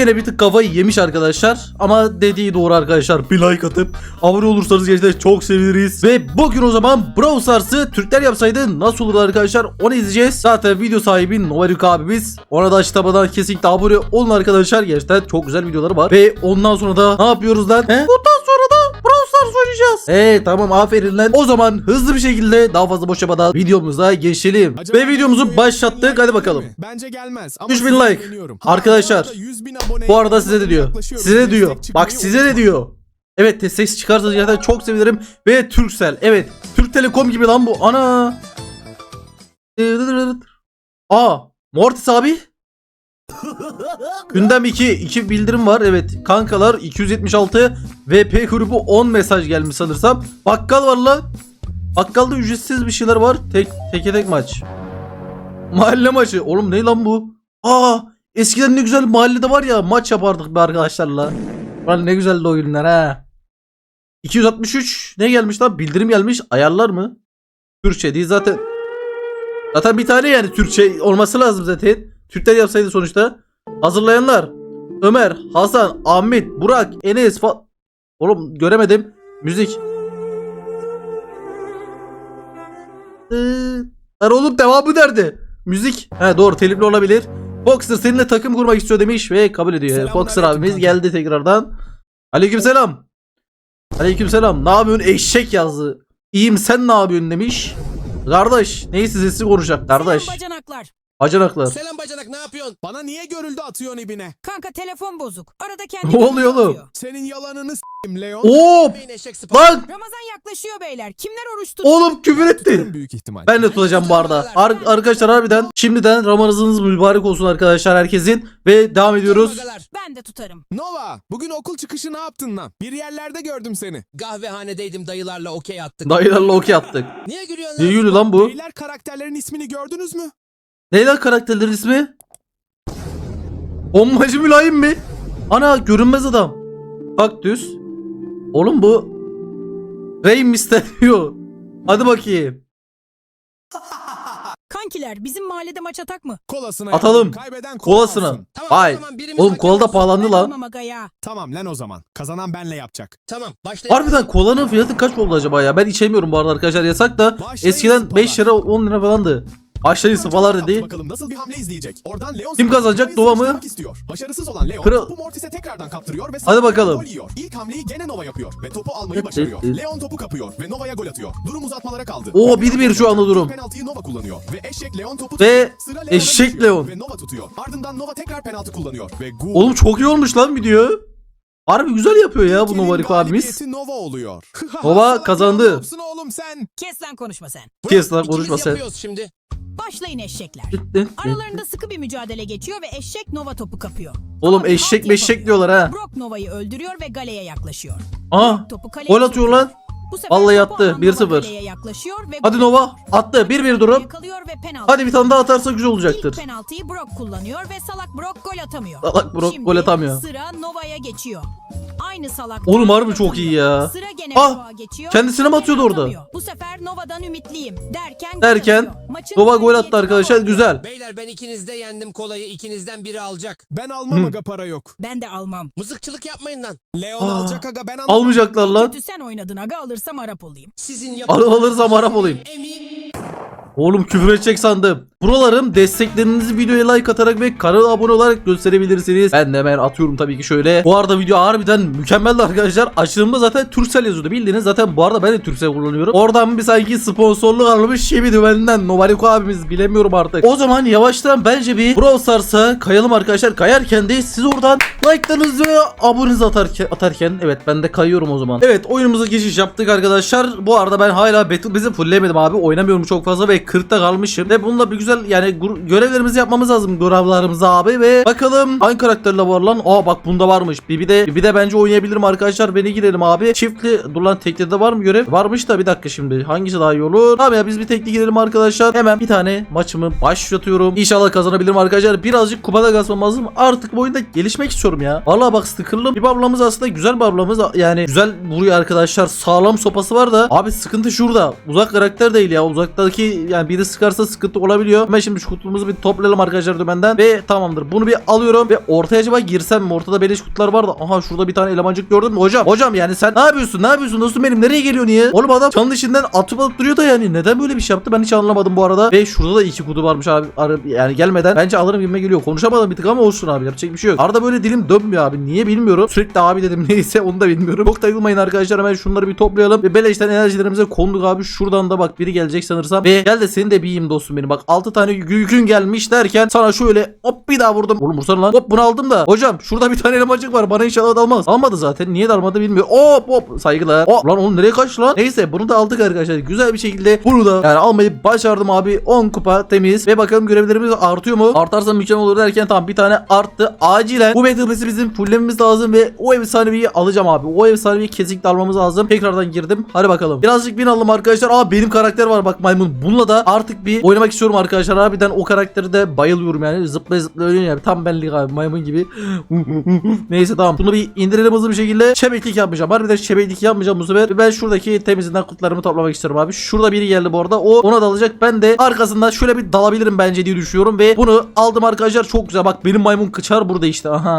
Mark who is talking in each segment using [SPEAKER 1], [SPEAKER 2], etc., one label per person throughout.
[SPEAKER 1] yine bir tık kafayı yemiş arkadaşlar. Ama dediği doğru arkadaşlar. Bir like atıp abone olursanız gerçekten çok seviniriz. Ve bugün o zaman Brawl Stars'ı Türkler yapsaydı nasıl olurdu arkadaşlar onu izleyeceğiz. Zaten video sahibi Novaruk abimiz. Ona da açıklamadan kesinlikle abone olun arkadaşlar. Gerçekten çok güzel videoları var. Ve ondan sonra da ne yapıyoruz lan? He? Bundan sonra Stars oynayacağız. Ee tamam aferin lan. O zaman hızlı bir şekilde daha fazla boş yapmadan videomuza geçelim.
[SPEAKER 2] Acaba
[SPEAKER 1] Ve videomuzu başlattık. Hadi bakalım.
[SPEAKER 2] Bence gelmez. Ama
[SPEAKER 1] 3000
[SPEAKER 2] size
[SPEAKER 1] like. Arkadaşlar,
[SPEAKER 2] Bu arada 100 bin aboneye
[SPEAKER 1] Bu arada size de diyor. Size de diyor. Bak size de diyor. Evet te- ses çıkarsa gerçekten çok sevinirim. Ve Turkcell. Evet. Türk Telekom gibi lan bu. Ana. Aa. Mortis abi. Gündem 2. 2 bildirim var. Evet. Kankalar 276. VP grubu 10 mesaj gelmiş sanırsam. Bakkal var lan. Bakkalda ücretsiz bir şeyler var. Tek teke tek maç. Mahalle maçı. Oğlum ne lan bu? Aa eskiden ne güzel mahallede var ya maç yapardık be arkadaşlarla. Lan ne güzeldi o günler ha. 263 ne gelmiş lan? Bildirim gelmiş. Ayarlar mı? Türkçe değil zaten. Zaten bir tane yani Türkçe olması lazım zaten. Türkler yapsaydı sonuçta. Hazırlayanlar. Ömer, Hasan, Ahmet, Burak, Enes fa... Oğlum göremedim. Müzik. Ee, Lan oğlum devamı nerede? Müzik. He doğru telifli olabilir. Foxer seninle takım kurmak istiyor demiş ve kabul ediyor. Foxer
[SPEAKER 2] aleyküm
[SPEAKER 1] abimiz
[SPEAKER 2] kanka.
[SPEAKER 1] geldi tekrardan. Aleykümselam. Aleykümselam. Ne yapıyorsun? Eşek yazdı. İyiyim sen ne yapıyorsun demiş. Kardeş neyse sesi konuşacak kardeş.
[SPEAKER 3] Selam bacanaklar.
[SPEAKER 1] Bacanaklar.
[SPEAKER 4] Selam bacanak ne yapıyorsun?
[SPEAKER 2] Bana niye görüldü atıyorsun ibine?
[SPEAKER 3] Kanka telefon bozuk. Arada kendi
[SPEAKER 1] Ne oluyor oğlum?
[SPEAKER 3] atıyor.
[SPEAKER 2] Senin yalanını s**eyim Leon.
[SPEAKER 1] Hop
[SPEAKER 4] Beyin eşek
[SPEAKER 1] lan
[SPEAKER 3] Ramazan yaklaşıyor beyler. Kimler oruç tutuyor?
[SPEAKER 1] oğlum küfür etti.
[SPEAKER 2] Tutarım büyük ihtimal.
[SPEAKER 1] Ben de tutacağım bu arada. Ar- arkadaşlar harbiden şimdiden Ramazanınız mübarek olsun arkadaşlar herkesin ve devam ediyoruz.
[SPEAKER 4] Magalar.
[SPEAKER 3] Ben de tutarım.
[SPEAKER 2] Nova bugün okul çıkışı ne yaptın lan? Bir yerlerde gördüm seni.
[SPEAKER 4] Kahvehanedeydim dayılarla okey attık.
[SPEAKER 1] Dayılarla okey attık.
[SPEAKER 4] Niye gülüyorsun lan?
[SPEAKER 1] yürü lan bu?
[SPEAKER 2] Beyler karakterlerin ismini gördünüz mü?
[SPEAKER 1] Neyler karakterlerin ismi? Bombacı mülayim mi? Ana görünmez adam. Kaktüs. Oğlum bu Rey Mysterio. Hadi bakayım.
[SPEAKER 3] Kankiler bizim mahallede maç atak mı?
[SPEAKER 2] Kolasına
[SPEAKER 1] Atalım.
[SPEAKER 2] Kaybeden kola
[SPEAKER 1] Kolasına.
[SPEAKER 2] alsın.
[SPEAKER 4] Tamam,
[SPEAKER 1] Vay.
[SPEAKER 4] tamam, birimiz
[SPEAKER 1] Oğlum
[SPEAKER 4] hakem
[SPEAKER 1] kola da
[SPEAKER 4] olsun.
[SPEAKER 1] pahalandı lan.
[SPEAKER 3] olmam aga ya.
[SPEAKER 2] Tamam lan o zaman. Kazanan benle yapacak.
[SPEAKER 4] Tamam başlayalım.
[SPEAKER 1] Harbiden kolanın fiyatı kaç oldu acaba ya? Ben içemiyorum bu arada arkadaşlar yasak da.
[SPEAKER 2] Başlayın
[SPEAKER 1] Eskiden
[SPEAKER 2] sıpalar.
[SPEAKER 1] 5 lira 10 lira falandı. Başlayın sıfalar dedi.
[SPEAKER 2] Bakalım nasıl bir hamle izleyecek. Oradan Leon
[SPEAKER 1] Kim kazanacak, Nova mı?
[SPEAKER 2] Istiyor. Başarısız olan Leon
[SPEAKER 1] Kral-
[SPEAKER 2] topu Mortis'e tekrardan kaptırıyor ve
[SPEAKER 1] Hadi bakalım.
[SPEAKER 2] yiyor. İlk hamleyi gene Nova yapıyor ve topu almayı başarıyor. Leon topu kapıyor ve Nova'ya gol atıyor. Durum uzatmalara kaldı.
[SPEAKER 1] Oo,
[SPEAKER 2] Leon
[SPEAKER 1] 1-1 şu anda durum.
[SPEAKER 2] Penaltıyı Nova kullanıyor ve eşek Leon topu
[SPEAKER 1] Ve eşek Leon.
[SPEAKER 2] Ve Nova tutuyor. Ardından Nova tekrar penaltı kullanıyor ve gol.
[SPEAKER 1] Oğlum çok iyi olmuş lan video. Harbi güzel yapıyor ya bu Novarik abimiz.
[SPEAKER 2] Nova oluyor.
[SPEAKER 1] Nova kazandı.
[SPEAKER 3] Kes lan konuşma sen.
[SPEAKER 1] Kes lan konuşma sen.
[SPEAKER 4] yapıyoruz şimdi.
[SPEAKER 3] Başlayın eşekler. Aralarında sıkı bir mücadele geçiyor ve eşek Nova topu kapıyor.
[SPEAKER 1] Oğlum
[SPEAKER 3] Abi,
[SPEAKER 1] eşek meşek
[SPEAKER 3] yapamıyor.
[SPEAKER 1] diyorlar ha.
[SPEAKER 3] Brock Nova'yı öldürüyor ve galeye yaklaşıyor.
[SPEAKER 1] Aa
[SPEAKER 3] Topu kaleye
[SPEAKER 1] gol atıyor lan.
[SPEAKER 3] Bu sefer
[SPEAKER 1] Vallahi
[SPEAKER 3] topu
[SPEAKER 1] attı.
[SPEAKER 3] alan
[SPEAKER 1] 1-0.
[SPEAKER 3] Nova galeye yaklaşıyor ve
[SPEAKER 1] Hadi Nova attı. 1-1 durum.
[SPEAKER 3] Yakalıyor ve penaltı.
[SPEAKER 1] Hadi bir tane daha atarsa güzel
[SPEAKER 3] İlk
[SPEAKER 1] olacaktır.
[SPEAKER 3] penaltıyı Brock kullanıyor ve salak Brock gol atamıyor.
[SPEAKER 1] Salak Brock
[SPEAKER 3] Şimdi
[SPEAKER 1] gol atamıyor.
[SPEAKER 3] sıra Nova'ya geçiyor. Aynı salak.
[SPEAKER 1] Oğlum harbi çok iyi ya.
[SPEAKER 3] Sıra gene
[SPEAKER 1] Ah,
[SPEAKER 3] Nova'ya geçiyor.
[SPEAKER 1] kendisine mi atıyordu orada?
[SPEAKER 3] atamıyor. Bu sefer Nova'dan ümitliyim derken
[SPEAKER 1] Derken.
[SPEAKER 3] Maçın
[SPEAKER 1] Nova gol
[SPEAKER 3] galibiyeti
[SPEAKER 1] attı arkadaşlar
[SPEAKER 3] Nova.
[SPEAKER 1] güzel.
[SPEAKER 4] Beyler ben ikinizde yendim kolayı ikinizden biri alacak.
[SPEAKER 2] Ben almam aga para yok.
[SPEAKER 3] Ben de almam.
[SPEAKER 4] Mızıkçılık yapmayın lan.
[SPEAKER 2] Leon
[SPEAKER 1] Aa,
[SPEAKER 2] alacak aga ben almam.
[SPEAKER 1] Almayacaklar lan.
[SPEAKER 3] Kötü sen oynadın aga alırsam Arap olayım.
[SPEAKER 4] Sizin
[SPEAKER 1] Al
[SPEAKER 4] yapın.
[SPEAKER 1] alırsam Arap olayım.
[SPEAKER 4] Emin.
[SPEAKER 1] Oğlum küfür edecek sandım. Buralarım desteklerinizi videoya like atarak ve kanala abone olarak gösterebilirsiniz. Ben de hemen atıyorum tabii ki şöyle. Bu arada video harbiden mükemmeldi arkadaşlar. Açılımda zaten Turkcell yazıyordu bildiğiniz. Zaten bu arada ben de Turkcell kullanıyorum. Oradan bir sanki sponsorluk almış şey dümeninden. Novariko abimiz bilemiyorum artık. O zaman yavaştan bence bir Brawl Stars'a kayalım arkadaşlar. Kayarken de siz oradan like'larınızı ve abonenizi atarken, atarken evet ben de kayıyorum o zaman. Evet oyunumuza geçiş yaptık arkadaşlar. Bu arada ben hala Battle Pass'i fulllemedim abi. Oynamıyorum çok fazla ve 40'ta kalmışım. Ve bununla bir güzel yani görevlerimizi yapmamız lazım görevlerimizi abi ve bakalım hangi karakterle var lan? Aa bak bunda varmış. Bir de bir de bence oynayabilirim arkadaşlar. Beni girelim abi. Çiftli dur lan tekli de var mı görev? Varmış da bir dakika şimdi. Hangisi daha iyi olur? Tamam ya biz bir tekli girelim arkadaşlar. Hemen bir tane maçımı başlatıyorum. İnşallah kazanabilirim arkadaşlar. Birazcık kupada kasmam lazım. Artık bu oyunda gelişmek istiyorum ya. Vallahi bak stickerlı bir ablamız aslında güzel bir ablamız. Yani güzel vuruyor arkadaşlar. Sağlam sopası var da. Abi sıkıntı şurada. Uzak karakter değil ya. Uzaktaki yani biri sıkarsa sıkıntı olabiliyor. Hemen şimdi şu kutumuzu bir toplayalım arkadaşlar dümenden ve tamamdır. Bunu bir alıyorum ve ortaya acaba girsem mi? Ortada beleş kutular vardı. Aha şurada bir tane elemancık gördün mü hocam? Hocam yani sen ne yapıyorsun? Ne yapıyorsun dostum benim? Nereye geliyor niye? Oğlum adam çanın içinden atıp atıp duruyor da yani. Neden böyle bir şey yaptı? Ben hiç anlamadım bu arada. Ve şurada da iki kutu varmış abi. Yani gelmeden. Bence alırım gibime geliyor. Konuşamadım bir tık ama olsun abi. Yapacak bir şey yok. Arada böyle dilim dönmüyor abi. Niye bilmiyorum. Sürekli abi dedim neyse onu da bilmiyorum. Çok takılmayın arkadaşlar. Hemen şunları bir toplayalım. Ve beleşten enerjilerimize konduk abi. Şuradan da bak biri gelecek sanırsam. Ve gel de seni de bir yiyeyim dostum benim. Bak 6 tane yükün gelmiş derken sana şöyle hop bir daha vurdum. Oğlum vursana lan. Hop bunu aldım da. Hocam şurada bir tane elmacık var. Bana inşallah dalmaz. Almadı zaten. Niye dalmadı bilmiyorum. Hop hop saygılar. Hop lan oğlum nereye kaçtı lan? Neyse bunu da aldık arkadaşlar. Güzel bir şekilde bunu da yani almayı başardım abi. 10 kupa temiz. Ve bakalım görevlerimiz artıyor mu? Artarsa mükemmel olur derken tamam bir tane arttı. Acilen bu Battle bizim fullememiz lazım ve o efsaneviyi alacağım abi. O efsaneviyi kesinlikle almamız lazım. Tekrardan girdim. Hadi bakalım. Birazcık bin alalım arkadaşlar. Aa benim karakter var bak maymun. Bununla da artık bir oynamak istiyorum arkadaşlar. Harbiden o karakteri de bayılıyorum yani. Zıplaya zıplaya ölüyor ya. Tam benlik abi maymun gibi. Neyse tamam. Bunu bir indirelim hızlı bir şekilde. Şebeklik yapmayacağım. Harbiden şebeklik yapmayacağım bu sefer. Ben şuradaki temizinden kutularımı toplamak istiyorum abi. Şurada biri geldi bu arada. O ona dalacak. Ben de arkasından şöyle bir dalabilirim bence diye düşünüyorum. Ve bunu aldım arkadaşlar. Çok güzel. Bak benim maymun kıçar burada işte. Aha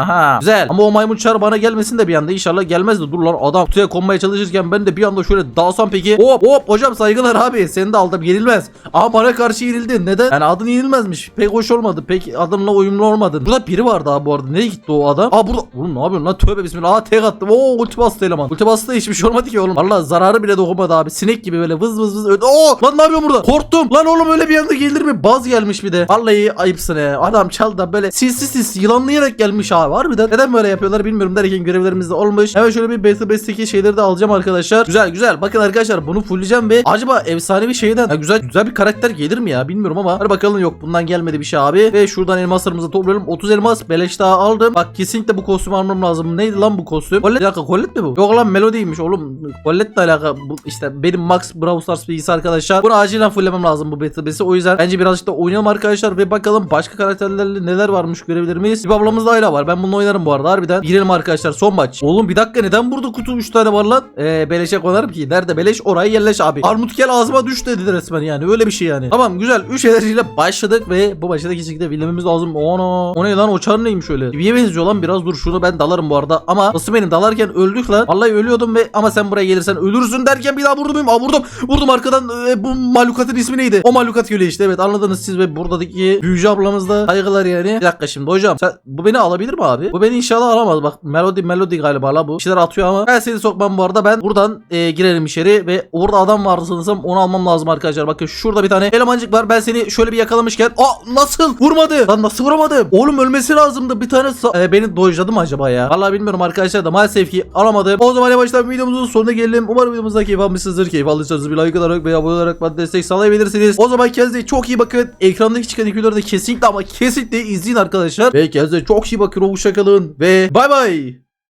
[SPEAKER 1] aha. Güzel. Ama o maymun çar bana gelmesin de bir anda. İnşallah gelmez de. Dur lan adam kutuya konmaya çalışırken ben de bir anda şöyle dalsam peki. Hop hop hocam saygılar abi. Seni de aldım. Yenilmez. Ama bana karşı yenildin. Neden? Yani adın yenilmezmiş. Pek hoş olmadı. Pek adınla uyumlu olmadı. Burada biri vardı abi bu arada. Nereye gitti o adam? Aa burada. Oğlum ne yapıyorsun lan? Tövbe bismillah. Aa tek attım. Oo ulti bastı eleman. Ulti bastı hiçbir şey olmadı ki oğlum. Valla zararı bile dokunmadı abi. Sinek gibi böyle vız vız vız. Oo lan ne yapıyorsun burada? Korktum. Lan oğlum öyle bir anda gelir mi? Baz gelmiş bir de. Vallahi ayıpsın he. Adam çaldı da böyle sinsi sinsi yılanlayarak gelmiş abi. Harbiden neden böyle yapıyorlar bilmiyorum derken görevlerimiz de olmuş. Hemen şöyle bir Battle Best'teki şeyleri de alacağım arkadaşlar. Güzel güzel. Bakın arkadaşlar bunu fullleyeceğim ve acaba efsanevi şeyden ya güzel güzel bir karakter gelir mi ya? Bilmiyorum ama hadi bakalım. Yok bundan gelmedi bir şey abi. Ve şuradan elmaslarımızı toplayalım. 30 elmas beleş daha aldım. Bak kesinlikle bu kostümü almam lazım. Neydi lan bu kostüm? Colette bir dakika Colette mi bu? Yok lan Melody'ymiş oğlum. Colette'le alaka. Bu işte benim Max Brawl Stars bilgisi arkadaşlar. Bunu acilen fulllemem lazım bu Battle Pass'i o yüzden bence birazcık da oynayalım arkadaşlar ve bakalım başka karakterlerle neler varmış görevlerimiz bir ablamız da Ayla var. Ben bununla oynarım bu arada. Harbiden girelim arkadaşlar. Son maç. Oğlum bir dakika neden burada kutu 3 tane var lan? Eee beleşe konarım ki. Nerede beleş? Orayı yerleş abi. Armut gel ağzıma düş dedi resmen yani. Öyle bir şey yani. Tamam güzel. 3 enerjiyle başladık ve bu maçta kesinlikle bilmemiz lazım. Ono o ne lan? O çar neymiş öyle? Vi'ye benziyor lan biraz. Dur şunu ben dalarım bu arada. Ama nasıl benim dalarken öldük lan? Vallahi ölüyordum ve ama sen buraya gelirsen ölürsün derken bir daha vurdum muyum? Aa vurdum. Vurdum arkadan. E, bu malukatın ismi neydi? O malukat gölü işte. Evet anladınız siz ve buradaki büyücü ablamız da saygılar yani. Bir dakika şimdi hocam sen, bu beni alabilir mi abi? Bu beni inşallah alamaz. Bak melodi melodi galiba la bu. Bir şeyler atıyor ama. Ben seni sokmam bu arada ben buradan e, girelim içeri ve orada adam vardı sanırsam onu almam lazım arkadaşlar bakın şurada bir tane elemancık var. Ben seni şöyle bir yakalamışken aa nasıl? Vurmadı. Lan nasıl vuramadım? Oğlum ölmesi lazımdı. Bir tane e, beni dojladı mı acaba ya? Vallahi bilmiyorum arkadaşlar da maalesef ki alamadım. O zaman yavaştan videomuzun sonuna gelelim. Umarım videomuzda keyif almışsınızdır. Keyif aldıysanız bir like atarak veya abone olarak bana destek sağlayabilirsiniz. O zaman kendinize çok iyi bakın. Ekrandaki çıkan videoları da kesinlikle ama kesinlikle izleyin arkadaşlar. Ve kendinize çok iyi bakın. Hoşçakalın ve bay bay